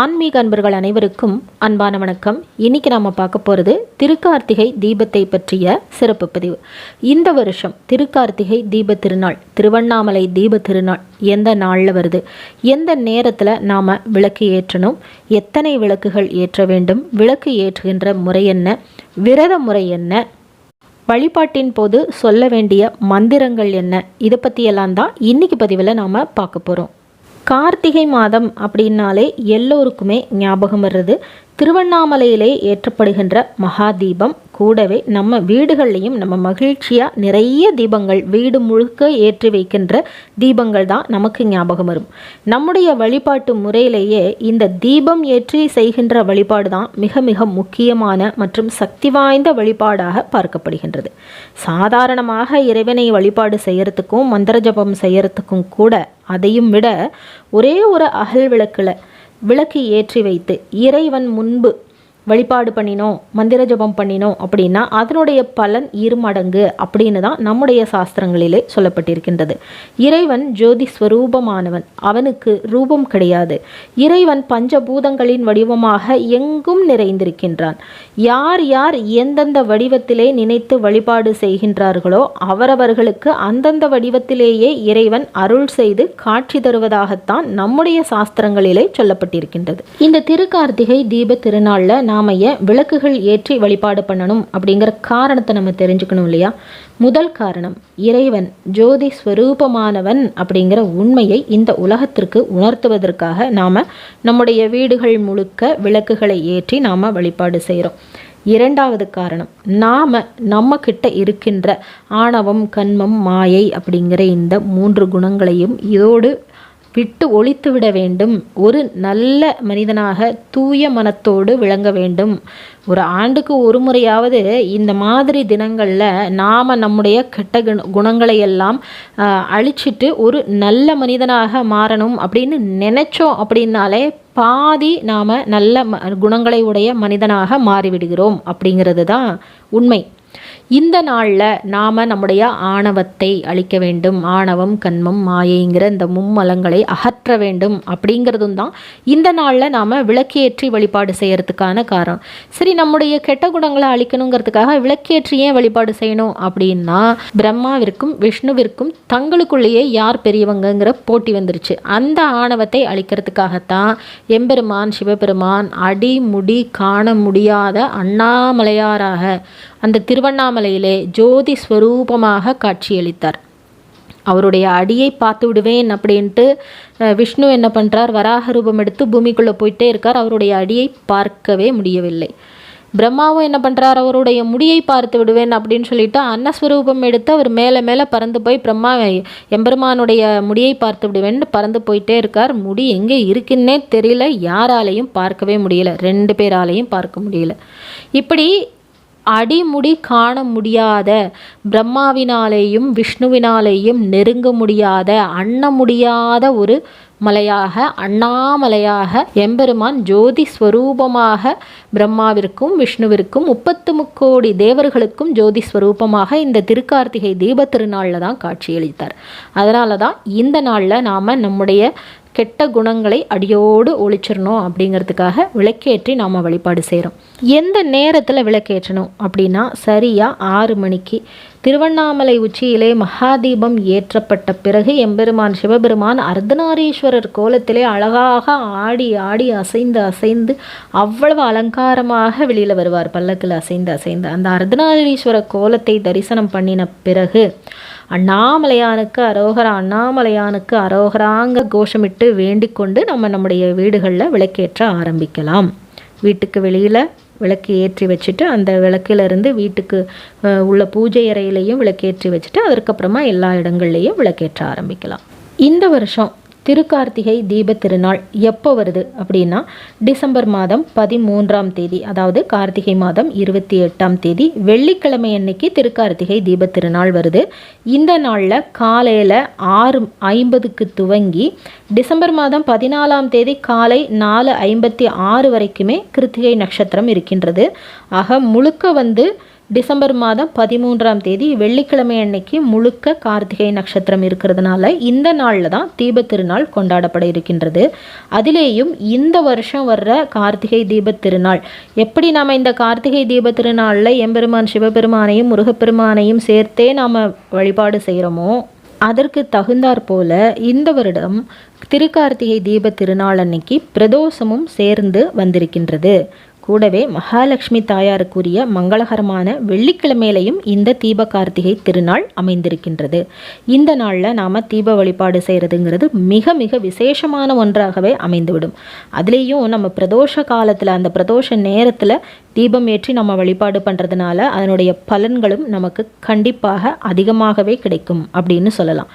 ஆன்மீக அன்பர்கள் அனைவருக்கும் அன்பான வணக்கம். இன்னைக்கு நாம் பார்க்க போகிறது திருக்கார்த்திகை தீபத்தை பற்றிய சிறப்பு பதிவு. இந்த வருஷம் திருக்கார்த்திகை தீப திருநாள் திருவண்ணாமலை தீப திருநாள் எந்த நாளில் வருது? எந்த நேரத்தில் நாம் விளக்கு ஏற்றணும்? எத்தனை விளக்குகள் ஏற்ற வேண்டும்? விளக்கு ஏற்றுகின்ற முறை என்ன? விரத முறை என்ன? வழிபாட்டின் போது சொல்ல வேண்டிய மந்திரங்கள் என்ன? இதை பற்றியெல்லாம் தான் இன்றைக்கி பதிவில் நாம் பார்க்க போகிறோம் கார்த்திகை மாதம் அப்படின்னாலே எல்லோருக்குமே ஞாபகம் வர்றது திருவண்ணாமலையிலே ஏற்றப்படுகின்ற மகா தீபம் கூடவே நம்ம வீடுகள்லையும் நம்ம மகிழ்ச்சியாக நிறைய தீபங்கள் வீடு முழுக்க ஏற்றி வைக்கின்ற தீபங்கள் தான் நமக்கு ஞாபகம் வரும். நம்முடைய வழிபாட்டு முறையிலேயே இந்த தீபம் ஏற்றி செய்கின்ற வழிபாடு தான் மிக மிக முக்கியமான மற்றும் சக்தி வாய்ந்த வழிபாடாக பார்க்கப்படுகின்றது. சாதாரணமாக இறைவனை வழிபாடு செய்யறதுக்கும் மந்திர ஜபம் செய்யறதுக்கும் கூட அதையும் விட ஒரே ஒரு அகல் விளக்கில் விளக்கு ஏற்றி வைத்து இறைவன் முன்பு வழிபாடு பண்ணினோம் மந்திர ஜபம் பண்ணினோம் அப்படின்னா அதனுடைய பலன் இருமடங்கு அப்படின்னு தான் நம்முடைய சாஸ்திரங்களிலே சொல்லப்பட்டிருக்கின்றது. இறைவன் ஜோதி ஸ்வரூபமானவன் அவனுக்கு ரூபம் கிடையாது. இறைவன் பஞ்சபூதங்களின் வடிவமாக எங்கும் நிறைந்திருக்கின்றான். யார் யார் எந்தெந்த வடிவத்திலே நினைத்து வழிபாடு செய்கின்றார்களோ அவரவர்களுக்கு அந்தந்த வடிவத்திலேயே இறைவன் அருள் செய்து காட்சி தருவதாகத்தான் நம்முடைய சாஸ்திரங்களிலே சொல்லப்பட்டிருக்கின்றது. இந்த திருக்கார்த்திகை தீப திருநாளில் நாம் ஏன் விளக்குகள் ஏற்றி வழிபாடு பண்ணணும் அப்படிங்கிற காரணத்தை நம்ம தெரிஞ்சுக்கணும் இல்லையா? முதல் காரணம் இறைவன் ஜோதி ஸ்வரூபமானவன் அப்படிங்கிற உண்மையை இந்த உலகத்திற்கு உணர்த்துவதற்காக நாம் நம்முடைய வீடுகள் முழுக்க விளக்குகளை ஏற்றி நாம் வழிபாடு செய்கிறோம் இரண்டாவது காரணம் நாம் நம்ம கிட்ட இருக்கின்ற ஆணவம் கண்மம் மாயை அப்படிங்கிற இந்த மூன்று குணங்களையும் இதோடு விட்டு ஒழித்து விட வேண்டும். ஒரு நல்ல மனிதனாக தூய மனத்தோடு விளங்க வேண்டும். ஒரு ஆண்டுக்கு ஒரு முறையாவது இந்த மாதிரி தினங்களில் நாம் நம்முடைய கெட்ட குண குணங்களை எல்லாம் அழிச்சிட்டு ஒரு நல்ல மனிதனாக மாறணும் அப்படின்னு நினச்சோம் அப்படின்னாலே பாதி நாம் நல்ல ம குணங்களை உடைய மனிதனாக மாறிவிடுகிறோம் அப்படிங்கிறது தான் உண்மை. இந்த நாளில் நாம் நம்முடைய ஆணவத்தை அழிக்க வேண்டும். ஆணவம் கண்மம் மாயைங்கிற இந்த மும்மலங்களை அகற்ற வேண்டும் அப்படிங்கிறதும் தான் இந்த நாளில் நாம் விளக்கேற்றி வழிபாடு செய்கிறதுக்கான காரணம். சரி நம்முடைய கெட்ட குணங்களை அழிக்கணுங்கிறதுக்காக விளக்கேற்றி ஏன் வழிபாடு செய்யணும் அப்படின்னா பிரம்மாவிற்கும் விஷ்ணுவிற்கும் தங்களுக்குள்ளேயே யார் பெரியவங்கங்கிற போட்டி வந்துருச்சு. அந்த ஆணவத்தை அழிக்கிறதுக்காகத்தான் எம்பெருமான் சிவபெருமான் அடி முடி காண முடியாத அண்ணாமலையாராக அந்த திருவண்ணாமலை திருவண்ணாமலையிலே ஜோதி ஸ்வரூபமாக காட்சியளித்தார். அவருடைய அடியை பார்த்து விடுவேன் அப்படின்ட்டு விஷ்ணு என்ன பண்ணுறார் வராக ரூபம் எடுத்து பூமிக்குள்ளே போயிட்டே இருக்கார். அவருடைய அடியை பார்க்கவே முடியவில்லை. பிரம்மாவும் என்ன பண்ணுறார் அவருடைய முடியை பார்த்து விடுவேன் அப்படின்னு சொல்லிட்டு அன்னஸ்வரூபம் எடுத்து அவர் மேலே மேலே பறந்து போய் பிரம்மா எம்பெருமானுடைய முடியை பார்த்து விடுவேன்னு பறந்து போயிட்டே இருக்கார். முடி எங்கே இருக்குன்னே தெரியல. யாராலையும் பார்க்கவே முடியல. ரெண்டு பேராலையும் பார்க்க முடியல. இப்படி அடிமுடி காண முடியாத பிரம்மாவினாலேயும் விஷ்ணுவினாலேயும் நெருங்க முடியாத அண்ண முடியாத ஒரு மலையாக அண்ணாமலையாக எம்பெருமான் ஜோதி ஸ்வரூபமாக பிரம்மாவிற்கும் விஷ்ணுவிற்கும் முப்பத்து முக்கோடி தேவர்களுக்கும் ஜோதி ஸ்வரூபமாக இந்த திருக்கார்த்திகை தீப திருநாளில் தான் காட்சியளித்தார். அதனால தான் இந்த நாளில் நாம் நம்முடைய கெட்ட குணங்களை அடியோடு ஒழிச்சிடணும் அப்படிங்கிறதுக்காக விளக்கேற்றி நாம் வழிபாடு செய்கிறோம் எந்த நேரத்தில் விளக்கேற்றணும் அப்படின்னா சரியாக ஆறு மணிக்கு. திருவண்ணாமலை உச்சியிலே மகாதீபம் ஏற்றப்பட்ட பிறகு எம்பெருமான் சிவபெருமான் அர்த்தநாரீஸ்வரர் கோலத்திலே அழகாக ஆடி ஆடி அசைந்து அசைந்து அவ்வளவு அலங்காரமாக வெளியில் வருவார். பல்லக்கில் அசைந்து அசைந்து. அந்த அர்த்தநாரீஸ்வரர் கோலத்தை தரிசனம் பண்ணின பிறகு அண்ணாமலையானுக்கு அரோகரா அண்ணாமலையானுக்கு அரோகராங்க கோஷமிட்டு வேண்டிக் கொண்டு நம்ம நம்முடைய வீடுகளில் விளக்கேற்ற ஆரம்பிக்கலாம். வீட்டுக்கு வெளியில் விளக்கு ஏற்றி வச்சுட்டு அந்த விளக்கிலிருந்து வீட்டுக்கு உள்ள பூஜை அறையிலையும் விளக்கேற்றி வச்சுட்டு அதற்கப்புறமா எல்லா இடங்கள்லையும் விளக்கேற்ற ஆரம்பிக்கலாம். இந்த வருஷம் திருக்கார்த்திகை தீப திருநாள் எப்போ வருது அப்படின்னா டிசம்பர் மாதம் பதிமூன்றாம் தேதி அதாவது கார்த்திகை மாதம் இருபத்தி எட்டாம் தேதி. வெள்ளிக்கிழமை அன்னைக்கு திருக்கார்த்திகை தீப திருநாள் வருது. இந்த நாளில் காலையில் ஆறு ஐம்பதுக்கு துவங்கி டிசம்பர் மாதம் பதினாலாம் தேதி காலை நாலு ஐம்பத்தி ஆறு வரைக்குமே கிருத்திகை நட்சத்திரம் இருக்கின்றது. ஆக முழுக்க வந்து டிசம்பர் மாதம் பதிமூன்றாம் தேதி வெள்ளிக்கிழமை அன்னைக்கு முழுக்க கார்த்திகை நட்சத்திரம் இருக்கிறதுனால இந்த நாளில் தான் தீபத்திருநாள் கொண்டாடப்பட இருக்கின்றது. அதிலேயும் இந்த வருஷம் வர்ற கார்த்திகை தீபத் திருநாள். எப்படி நாம் இந்த கார்த்திகை தீபத் திருநாளில் எம்பெருமான் சிவபெருமானையும் முருகப்பெருமானையும் சேர்த்தே நாம் வழிபாடு செய்கிறோமோ அதற்கு தகுந்தாற் போல இந்த வருடம் திருக்கார்த்திகை தீப திருநாள் அன்னைக்கு பிரதோஷமும் சேர்ந்து வந்திருக்கின்றது. கூடவே மகாலட்சுமி தாயாருக்குரிய மங்களகரமான வெள்ளிக்கிழமையிலையும் இந்த தீப கார்த்திகை திருநாள் அமைந்திருக்கின்றது. இந்த நாளில் நாம் தீப வழிபாடு செய்கிறதுங்கிறது மிக மிக விசேஷமான ஒன்றாகவே அமைந்துவிடும். அதுலேயும் நம்ம பிரதோஷ காலத்தில் அந்த பிரதோஷ நேரத்தில் தீபம் ஏற்றி நம்ம வழிபாடு பண்ணுறதுனால அதனுடைய பலன்களும் நமக்கு கண்டிப்பாக அதிகமாகவே கிடைக்கும் அப்படின்னு சொல்லலாம்.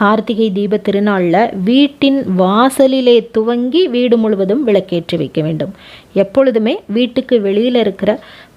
கார்த்திகை தீப திருநாளில் வீட்டின் வாசலிலே துவங்கி வீடு முழுவதும் விளக்கேற்றி வைக்க வேண்டும். எப்பொழுதுமே வீட்டுக்கு வெளியில் இருக்கிற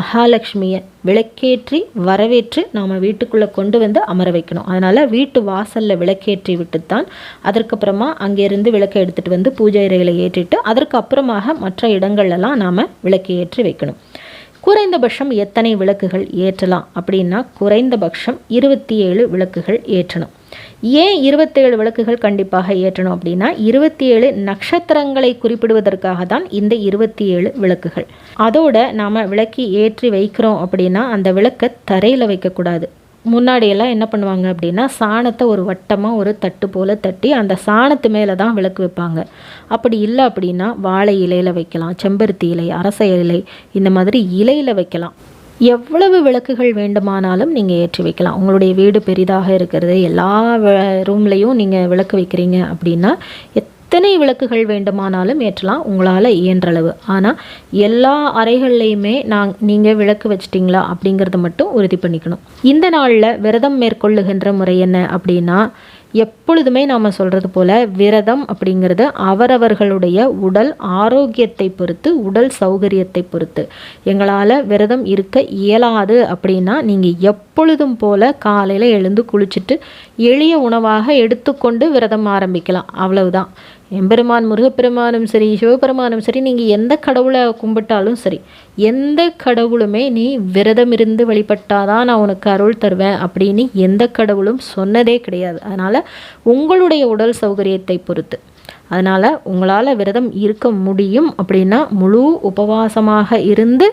மகாலட்சுமியை விளக்கேற்றி வரவேற்று நாம் வீட்டுக்குள்ளே கொண்டு வந்து அமர வைக்கணும். அதனால் வீட்டு வாசலில் விளக்கேற்றி விட்டுத்தான் அதற்கப்புறமா அங்கேருந்து விளக்கை எடுத்துகிட்டு வந்து பூஜை அறையில் ஏற்றிட்டு அதற்கு அப்புறமாக மற்ற இடங்கள்லாம் நாம் விளக்கு ஏற்றி வைக்கணும். குறைந்தபட்சம் எத்தனை விளக்குகள் ஏற்றலாம் அப்படின்னா குறைந்தபட்சம் இருபத்தி ஏழு விளக்குகள் ஏற்றணும். ஏன் இருபத்தேழு விளக்குகள் கண்டிப்பாக ஏற்றணும் அப்படின்னா இருபத்தி ஏழு நட்சத்திரங்களை குறிப்பிடுவதற்காக தான் இந்த இருபத்தி ஏழு விளக்குகள். அதோட நாம் விளக்கி ஏற்றி வைக்கிறோம் அப்படின்னா அந்த விளக்கை தரையில் வைக்கக்கூடாது. முன்னாடியெல்லாம் என்ன பண்ணுவாங்க அப்படின்னா சாணத்தை ஒரு வட்டமாக ஒரு தட்டு போல் தட்டி அந்த சாணத்து மேலே தான் விளக்கு வைப்பாங்க. அப்படி இல்லை அப்படின்னா வாழை இலையில் வைக்கலாம் செம்பருத்தி இலை அரச இலை இந்த மாதிரி இலையில் வைக்கலாம். எவ்வளவு விளக்குகள் வேண்டுமானாலும் நீங்கள் ஏற்றி வைக்கலாம். உங்களுடைய வீடு பெரிதாக இருக்கிறது எல்லா ரூம்லேயும் நீங்கள் விளக்கு வைக்கிறீங்க அப்படின்னா எத்தனை விளக்குகள் வேண்டுமானாலும் ஏற்றலாம். உங்களால் இயன்றளவு ஆனால் எல்லா அறைகள்லையுமே நான் நீங்கள் விளக்கு வச்சிட்டிங்களா அப்படிங்கிறத மட்டும் உறுதி பண்ணிக்கணும். இந்த நாளில் விரதம் மேற்கொள்ளுகின்ற முறை என்ன அப்படின்னா எப்பொழுதுமே நாம் சொல்கிறது போல் விரதம் அப்படிங்கிறது அவரவர்களுடைய உடல் ஆரோக்கியத்தை பொறுத்து உடல் சௌகரியத்தை பொறுத்து. எங்களால் விரதம் இருக்க இயலாது அப்படின்னா நீங்கள் எப்பொழுதும் போல் காலையில் எழுந்து குளிச்சுட்டு எளிய உணவாக எடுத்துக்கொண்டு விரதம் ஆரம்பிக்கலாம். அவ்வளவுதான். எம்பெருமான் முருகப்பெருமானும் சரி சிவபெருமானும் சரி நீங்கள் எந்த கடவுளை கும்பிட்டாலும் சரி எந்த கடவுளுமே நீ விரதம் இருந்து வழிபட்டாதான் நான் உனக்கு அருள் தருவேன் அப்படின்னு எந்த கடவுளும் சொன்னதே கிடையாது. அதனால் உங்களுடைய உடல் சௌகரியத்தை பொறுத்து. அதனால் உங்களால் விரதம் இருக்க முடியும் அப்படின்னா முழு உபவாசமாக இருந்து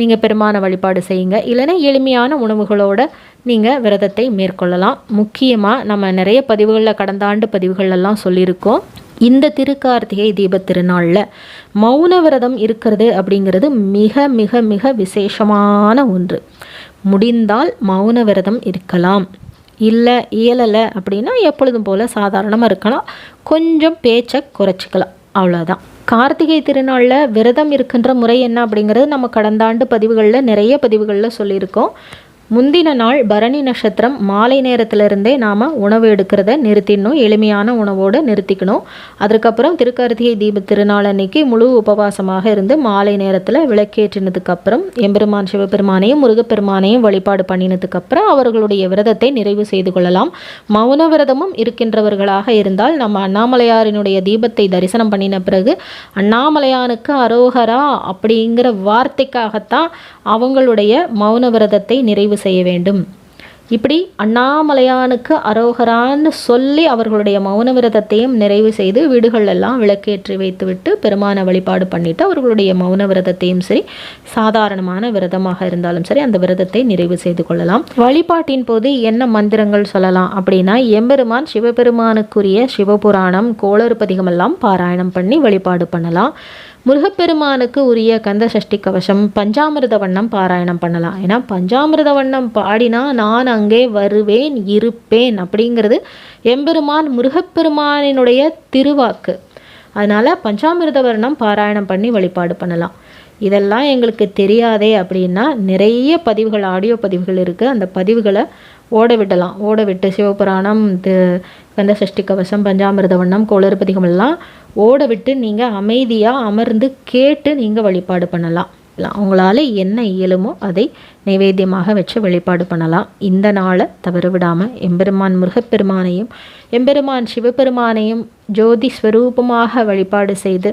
நீங்கள் பெருமான வழிபாடு செய்யுங்க. இல்லைன்னா எளிமையான உணவுகளோட நீங்கள் விரதத்தை மேற்கொள்ளலாம். முக்கியமாக நம்ம நிறைய பதிவுகளில் கடந்த ஆண்டு பதிவுகளெல்லாம் சொல்லியிருக்கோம். இந்த திருக்கார்த்திகை தீப திருநாளில் மௌன விரதம் இருக்கிறது அப்படிங்கிறது மிக மிக மிக விசேஷமான ஒன்று. முடிந்தால் மௌன விரதம் இருக்கலாம். இல்லை இயலலை அப்படின்னா எப்பொழுதும் போல் சாதாரணமாக இருக்கலாம். கொஞ்சம் பேச்சை குறைச்சிக்கலாம். அவ்வளோதான் கார்த்திகை திருநாளில் விரதம் இருக்கின்ற முறை என்ன அப்படிங்கிறது நம்ம கடந்த ஆண்டு பதிவுகளில் நிறைய பதிவுகளில் சொல்லியிருக்கோம். முந்தின நாள் பரணி நட்சத்திரம் மாலை நேரத்திலிருந்தே நாம் உணவு எடுக்கிறத நிறுத்திடணும். எளிமையான உணவோடு நிறுத்திக்கணும். அதுக்கப்புறம் திருக்கருத்திகை தீப திருநாள் அன்னைக்கு முழு உபவாசமாக இருந்து மாலை நேரத்தில் விளக்கேற்றினதுக்கப்புறம் எம்பெருமான் சிவபெருமானையும் முருகப்பெருமானையும் வழிபாடு பண்ணினதுக்கப்புறம் அவர்களுடைய விரதத்தை நிறைவு செய்து கொள்ளலாம். மௌன விரதமும் இருக்கின்றவர்களாக இருந்தால் நம்ம அண்ணாமலையாரினுடைய தீபத்தை தரிசனம் பண்ணின பிறகு அண்ணாமலையானுக்கு அரோகரா அப்படிங்கிற வார்த்தைக்காகத்தான் அவங்களுடைய மௌன விரதத்தை நிறைவு செய்ய வேண்டும். இப்படி அண்ணாமலையானுக்கு அரோகரான்னு சொல்லி அவர்களுடைய மௌன விரதத்தையும் நிறைவு செய்து வீடுகளெல்லாம் விளக்கேற்றி வைத்துவிட்டு பெருமான வழிபாடு பண்ணிவிட்டு அவர்களுடைய மௌன விரதத்தையும் சரி சாதாரணமான விரதமாக இருந்தாலும் சரி அந்த விரதத்தை நிறைவு செய்து கொள்ளலாம். வழிபாட்டின் போது என்ன மந்திரங்கள் சொல்லலாம் அப்படின்னா எம்பெருமான் சிவபெருமானுக்குரிய சிவபுராணம் கோளறுபதிகமெல்லாம் பாராயணம் பண்ணி வழிபாடு பண்ணலாம். முருகப்பெருமானுக்கு உரிய கந்த சஷ்டி கவசம் பஞ்சாமிரத வண்ணம் பாராயணம் பண்ணலாம். ஏன்னா பஞ்சாமிரத வண்ணம் பாடினா நான் அங்கே வருவேன் இருப்பேன் அப்படிங்கிறது எம்பெருமான் முருகப்பெருமானினுடைய திருவாக்கு. அதனால் பஞ்சாமிரத வர்ணம் பாராயணம் பண்ணி வழிபாடு பண்ணலாம். இதெல்லாம் எங்களுக்கு தெரியாதே அப்படின்னா நிறைய பதிவுகள் ஆடியோ பதிவுகள் இருக்குது அந்த பதிவுகளை ஓட விடலாம் ஓட விட்டு சிவபுராணம் கந்த சஷ்டி கவசம் பஞ்சாமிரத வண்ணம் கோளறுபதிகம் எல்லாம் ஓட விட்டு நீங்கள் அமைதியாக அமர்ந்து கேட்டு நீங்கள் வழிபாடு பண்ணலாம். அவங்களால என்ன இயலுமோ அதை நைவேத்தியமாக வச்சு வழிபாடு பண்ணலாம். இந்த நாளை தவறு விடாமல் எம்பெருமான் முருகப்பெருமானையும் எம்பெருமான் சிவபெருமானையும் ஜோதி ஸ்வரூபமாக வழிபாடு செய்து